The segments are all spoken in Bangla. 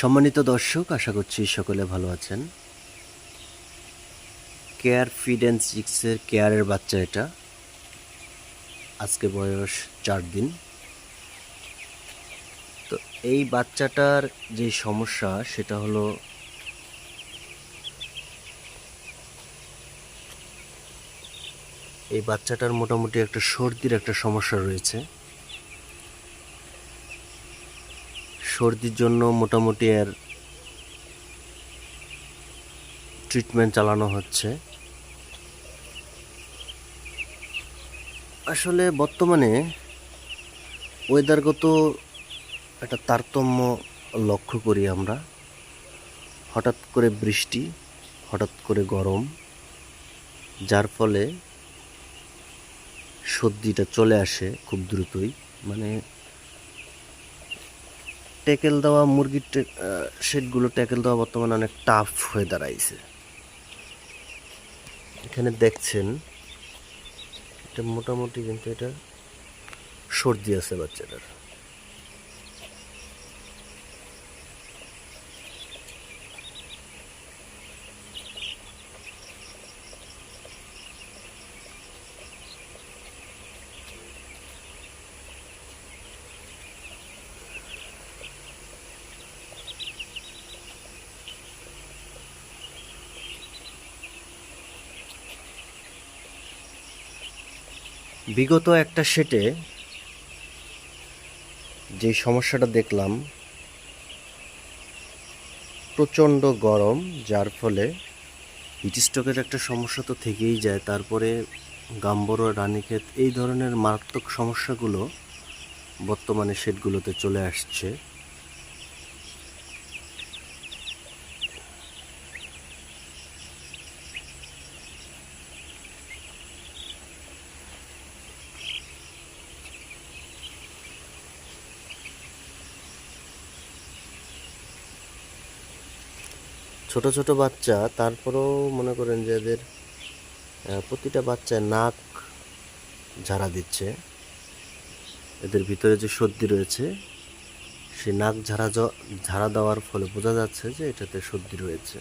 সম্মানিত দর্শক, আশা করছি সকলে ভালো আছেন। কেয়ার ফিড অ্যান্ড সিক্সের কেয়ারের বাচ্চা এটা। আজকে বয়স চার দিন। তো এই বাচ্চাটার যে সমস্যা, সেটা হলো এই বাচ্চাটার মোটামুটি একটা সর্দির একটা সমস্যা রয়েছে। সর্দির জন্য মোটামুটি এর ট্রিটমেন্ট চালানো হচ্ছে। আসলে বর্তমানে ওয়েদারগত একটা তারতম্য লক্ষ্য করি আমরা। হঠাৎ করে বৃষ্টি, হঠাৎ করে গরম, যার ফলে সর্দিটা চলে আসে খুব দ্রুতই। মানে ট্যাকেল দেওয়া, মুরগির শেডগুলো ট্যাকেল দেওয়া বর্তমানে অনেক টাফ হয়ে দাঁড়াইছে। এখানে দেখছেন, এটা মোটামুটি কিন্তু এটা সর্দি আছে বাচ্চাটার। বিগত একটা সেটে যে সমস্যাটা দেখলাম, প্রচণ্ড গরম, যার ফলে হিট স্ট্রোকের একটা সমস্যা তো থেকেই যায়। তারপরে গাম্বর, রানীক্ষেত এই ধরনের মারাত্মক সমস্যাগুলো বর্তমানে সেটগুলোতে চলে আসছে। ছোট ছোট বাচ্চা, তারপরেও মনে করেন যে এদের প্রতিটা বাচ্চায় নাক ঝাড়া দিচ্ছে। এদের ভিতরে যে সর্দি রয়েছে সে নাক ঝাড়া ঝাড়া দেওয়ার ফলে বোঝা যাচ্ছে যে এটাতে সর্দি রয়েছে।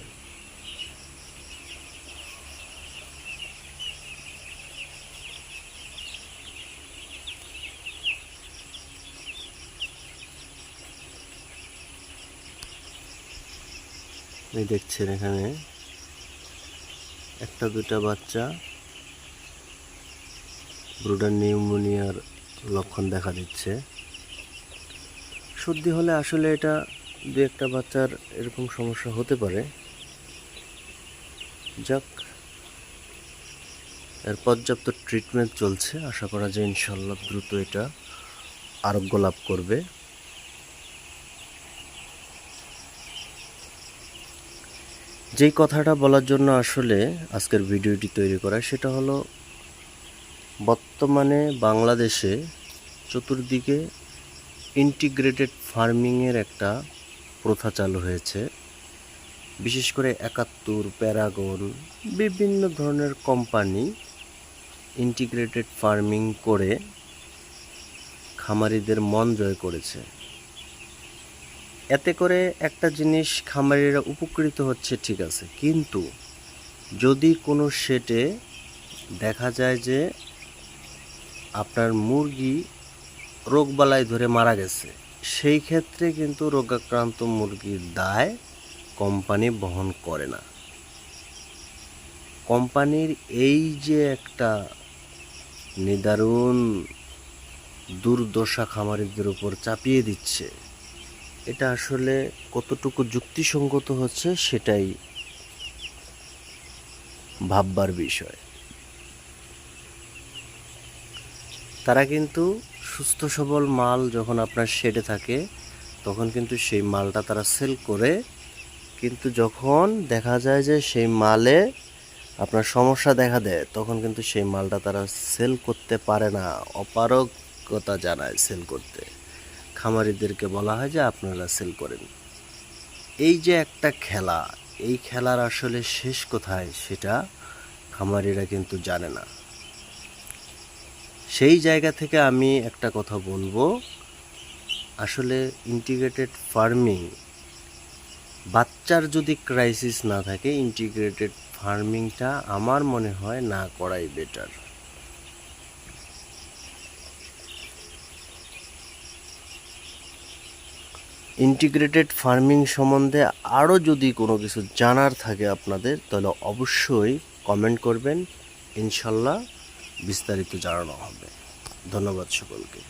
এই দেখছেন এখানে একটা দুটা বাচ্চা ব্রুডার নিউমোনিয়ার লক্ষণ দেখা দিচ্ছে। সর্দি হলে আসলে এটা দু একটা বাচ্চার এরকম সমস্যা হতে পারে। যাক, এর পর্যাপ্ত ট্রিটমেন্ট চলছে। আশা করা যায় ইনশাল্লাহ দ্রুত এটা আরোগ্য লাভ করবে। যেই কথাটা বলার জন্য আসলে আজকের ভিডিওটি তৈরি করা, সেটা হলো বর্তমানে বাংলাদেশে চতুর্দিকে ইন্টিগ্রেটেড ফার্মিংয়ের একটা প্রথা চালু হয়েছে। বিশেষ করে একাত্তর, প্যারাগন, বিভিন্ন ধরনের কোম্পানি ইন্টিগ্রেটেড ফার্মিং করে খামারিদের মন জয় করেছে। এতে করে একটা জিনিস খামারিরা উপকৃত হচ্ছে, ঠিক আছে। কিন্তু যদি কোনো সেটে দেখা যায় যে আপনার মুরগি রোগবালাই ধরে মারা গেছে, সেই ক্ষেত্রে কিন্তু রোগাক্রান্ত মুরগির দায় কোম্পানি বহন করে না। কোম্পানির এই যে একটা নিদারুণ দুর্দশা খামারিদের উপর চাপিয়ে দিচ্ছে এটা আসলে কতটুকু যুক্তিসঙ্গত হচ্ছে সেটাই ভাববার বিষয়। তারা কিন্তু সুস্থ সবল মাল যখন আপনার শেডে থাকে, তখন কিন্তু সেই মালটা তারা সেল করে, কিন্তু যখন দেখা যায় যে সেই মালে আপনার সমস্যা দেখা দেয়, তখন কিন্তু সেই মালটা তারা সেল করতে পারে না। অপারগতা জানায় সেল করতে। খামারিদেরকে বলা হয় যে আপনারা সেল করেন। এই যে একটা খেলা, এই খেলার আসলে শেষ কোথায় সেটা খামারিরা কিন্তু জানে না। সেই জায়গা থেকে আমি একটা কথা বলব, আসলে ইন্টিগ্রেটেড ফার্মিং বাচ্চার যদি ক্রাইসিস না থাকে ইন্টিগ্রেটেড ফার্মিংটা আমার মনে হয় না করাই বেটার ইন্টিগ্রেটেড ফার্মিং সম্বন্ধে আরও যদি কোনো কিছু জানার থাকে আপনাদের, তাহলে অবশ্যই কমেন্ট করবেন। ইনশাল্লাহ বিস্তারিত জানানো হবে। ধন্যবাদ সকলকে।